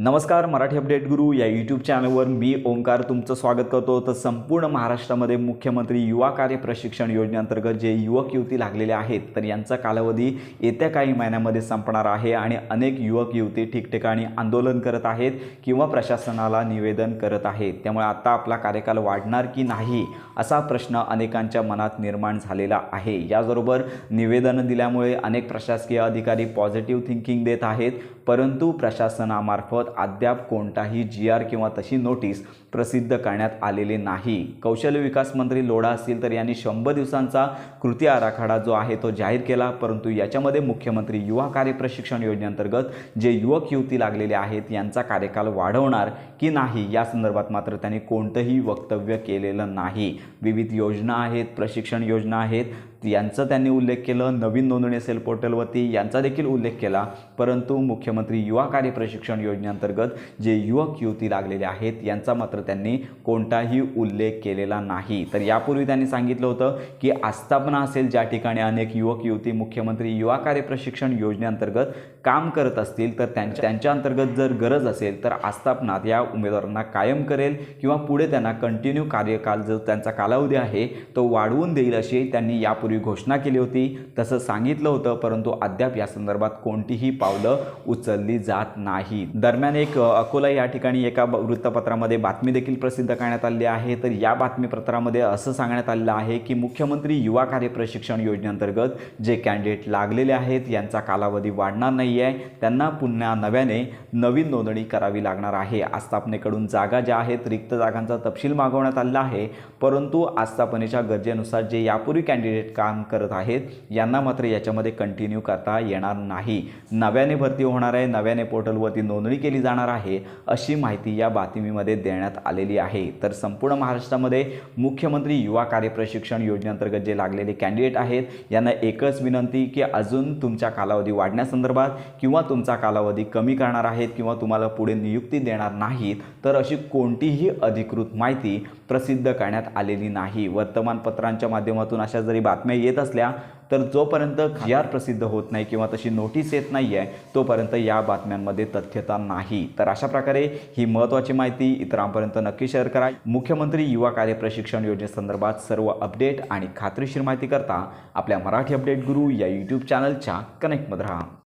नमस्कार मराठी अपडेट गुरु. या यूट्यूब चॅनलवर मी ओंकार तुमचं स्वागत करतो. तर संपूर्ण महाराष्ट्रामध्ये मुख्यमंत्री युवा कार्य प्रशिक्षण योजनेअंतर्गत जे युवक युवती लागलेले आहेत तर यांचा कालावधी येत्या काही महिन्यामध्ये संपणार आहे आणि अनेक युवक युवती ठिकठिकाणी आंदोलन करत आहेत किंवा प्रशासनाला निवेदन करत आहेत. त्यामुळे आता आपला कार्यकाल वाढणार की नाही असा प्रश्न अनेकांच्या मनात निर्माण झालेला आहे. याचबरोबर निवेदन दिल्यामुळे अनेक प्रशासकीय अधिकारी पॉझिटिव्ह थिंकिंग देत आहेत परंतु प्रशासनामार्फत अद्याप कोणताही जी आर किंवा तशी नोटीस प्रसिद्ध करण्यात आलेली नाही. कौशल्य विकास मंत्री लोढा असतील तर यांनी शंभर दिवसांचा कृती आराखडा जो आहे तो जाहीर केला. परंतु याच्यामध्ये मुख्यमंत्री युवा कार्य प्रशिक्षण योजनेअंतर्गत जे युवक युवती लागलेले आहेत यांचा कार्यकाल वाढवणार की नाही या संदर्भात मात्र त्यांनी कोणतंही वक्तव्य केलेलं नाही. विविध योजना आहेत प्रशिक्षण योजना आहेत यांचा त्यांनी उल्लेख केलं नवीन नोंदणी असेल पोर्टलवरती यांचा देखील उल्लेख केला. परंतु मुख्यमंत्री युवा कार्य प्रशिक्षण योजनेअंतर्गत जे युवक युवती लागलेले आहेत यांचा मात्र त्यांनी कोणताही उल्लेख केलेला नाही. तर यापूर्वी त्यांनी सांगितलं होतं की आस्थापना असेल ज्या ठिकाणी अनेक युवक युवती मुख्यमंत्री युवा कार्य प्रशिक्षण योजनेअंतर्गत काम करत असतील तर त्यांच्या त्यांच्या अंतर्गत जर गरज असेल तर आस्थापनात या उमेदवारांना कायम करेल किंवा पुढे त्यांना कंटिन्यू कार्यकाल जो त्यांचा कालावधी आहे तो वाढवून देईल अशी त्यांनी यापूर्वी घोषणा केली होती तसं सांगितलं होतं परंतु अद्याप या संदर्भात कोणतीही पावलं उचलली जात नाही दरम्यान एक अकोला या ठिकाणी एका वृत्तपत्रामध्ये बातमी देखील प्रसिद्ध करण्यात आली आहे. तर या बातमीपत्रामध्ये असं सांगण्यात आलेलं आहे की मुख्यमंत्री युवा कार्य प्रशिक्षण योजनेअंतर्गत जे कॅन्डिडेट लागलेले आहेत यांचा कालावधी वाढणार नाही आहे त्यांना पुन्हा नव्याने नवीन नोंदणी करावी लागणार आहे. आस्थापनेकडून जागा ज्या आहेत रिक्त जागांचा तपशील मागवण्यात आलेला आहे. परंतु आस्थापनेच्या गरजेनुसार जे यापूर्वी कॅन्डिडेट काम करत आहेत. यांना मात्र याच्यामध्ये कंटिन्यू करता येणार नाही. नव्याने भरती होणार आहे. नव्याने पोर्टलवरती नोंदणी केली जाणार आहे अशी माहिती या बातमीमध्ये देण्यात आलेली आहे. तर संपूर्ण महाराष्ट्रामध्ये मुख्यमंत्री युवा कार्य प्रशिक्षण योजनेअंतर्गत जे लागलेले कॅन्डिडेट आहेत यांना एकच विनंती की अजून तुमच्या कालावधी वाढण्यासंदर्भात किंवा तुमचा कालावधी कमी करणार आहेत किंवा तुम्हाला पुढे नियुक्ती देणार नाहीत तर अशी कोणतीही अधिकृत माहिती प्रसिद्ध करण्यात आलेली नाही. वर्तमानपत्रांच्या माध्यमातून अशा जरी बातम्या येत असल्या तर जोपर्यंत खियार प्रसिद्ध होत नाही किंवा तशी नोटीस येत नाही आहे तोपर्यंत या बातम्यांमध्ये तथ्यता नाही. तर अशा प्रकारे ही महत्त्वाची माहिती इतरांपर्यंत नक्की शेअर करा. मुख्यमंत्री युवा कार्य प्रशिक्षण योजनेसंदर्भात सर्व अपडेट आणि खात्रीशीर माहिती करता आपल्या मराठी अपडेट गुरु या यूट्यूब चॅनलच्या कनेक्टमध्ये राहा.